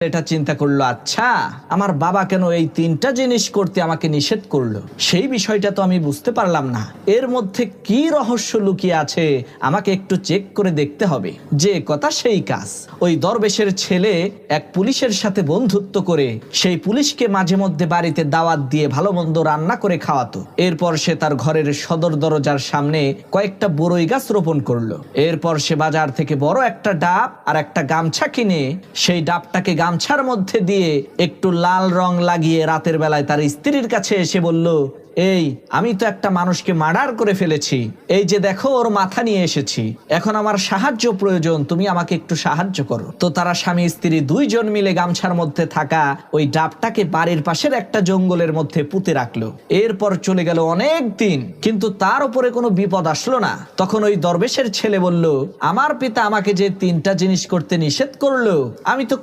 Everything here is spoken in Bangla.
এটা চিন্তা করল আচ্ছা আমার বাবা কেন এই তিনটা জিনিস করতে আমাকে নিষেধ করল? সেই বিষয়টা তো আমি বুঝতে পারলাম না। এর মধ্যে কি রহস্য লুকিয়ে আছে, আমাকে একটু চেক করে দেখতে হবে। যে কথা সেই কাজ। ওই দরবেশের ছেলে এক পুলিশের সাথে বন্ধুত্ব করে সেই পুলিশকে মাঝে মধ্যে বাড়িতে দাওয়াত দিয়ে ভালো মন্দ রান্না করে খাওয়াতো। এরপর সে তার ঘরের সদর দরজার সামনে কয়েকটা বড়ই গাছ রোপণ করল। এরপর সে বাজার থেকে বড় একটা ডাব আর একটা গামছা কিনে সেই ডাবটাকে গামছার মধ্যে দিয়ে একটু লাল রং লাগিয়ে রাতের বেলায় তার স্ত্রীর কাছে এসে বলল, এই, আমি তো একটা মানুষকে মার্ডার করে ফেলেছি। এই যে দেখো, ওর মাথা নিয়ে এসেছি। এখন আমার সাহায্য প্রয়োজন, তুমি আমাকে একটু সাহায্য করো। তো তারা স্বামী, স্ত্রী দুইজন মিলে গামছার মধ্যে থাকা ওই ডাবটাকে বাড়ির পাশের একটা জঙ্গলের মধ্যে পুঁতে রাখল। এরপর চলে গেল অনেক দিন, কিন্তু তার উপরে কোনো বিপদ আসলো না। তখন ওই দরবেশের ছেলে বলল, আমার পিতা আমাকে যে তিনটা জিনিস করতে নিষেধ করল, আমি তো